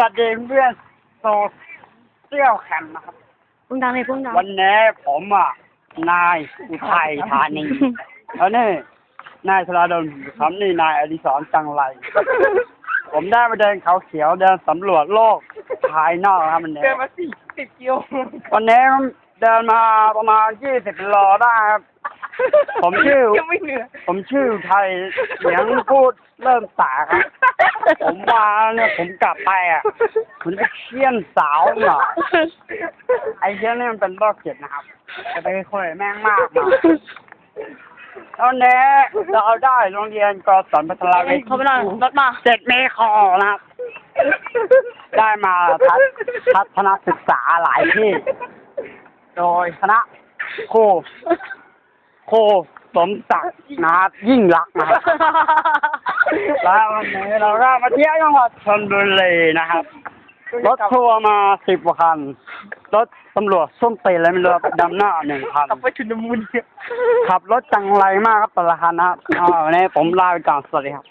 สวัสดีเพื่อนโซเชียลแคมป์นะครับ พุ่งดังเลยพุ่งดังวันนี้ผมอะนายอุทัยธานีแล้วนี่นายธราดลคำนี่นายอดิศรจังไร ผมได้มาเดินเขาเขียวเดินสำรวจโลกภายนอกนะครับวันนี้เดินมาสี่สิบกิโลวันนี้เดินมาประมาณยี่สิบโลได้ครับ ผมชื่อ ยังไม่เหนื่อยผมชื่ออุทัยเสียงพูดเริ่มสาครับ ผมว่าเนี่ยผมกลับไปอะผมจะไปเชี่ยนสาวหน่อยไอ้เชี่ยนี่มันเป็นโรคจิตนะครับจะไปคุยกับแม่งมากมาตอนนี้เราได้โรงเรียนกศนพัทรวิทย์เขาไปนอนรถมาเจ็ดเมคอนะครับ ได้มาทัศทัศนศึกษาหลายที่ โดยคณะครูครูสมศักดิ์นะครับยิ่งรักษณ์นะครับ แล้ววันนี้เราก็มาเที่ยวจังหวัดชลบุรีนะครับ รถทัวร์มาสิบกว่าคัน รถตำรวจส้มตีนอะไรไม่รู้ครับดำหน้าหนึ่งคันกลับไปชุนมุนเนี่ยขับรถจังไรมากครับแต่ละคันนะครับอ่าวันนี้ผมลาไปก่อนสวัสดีครับ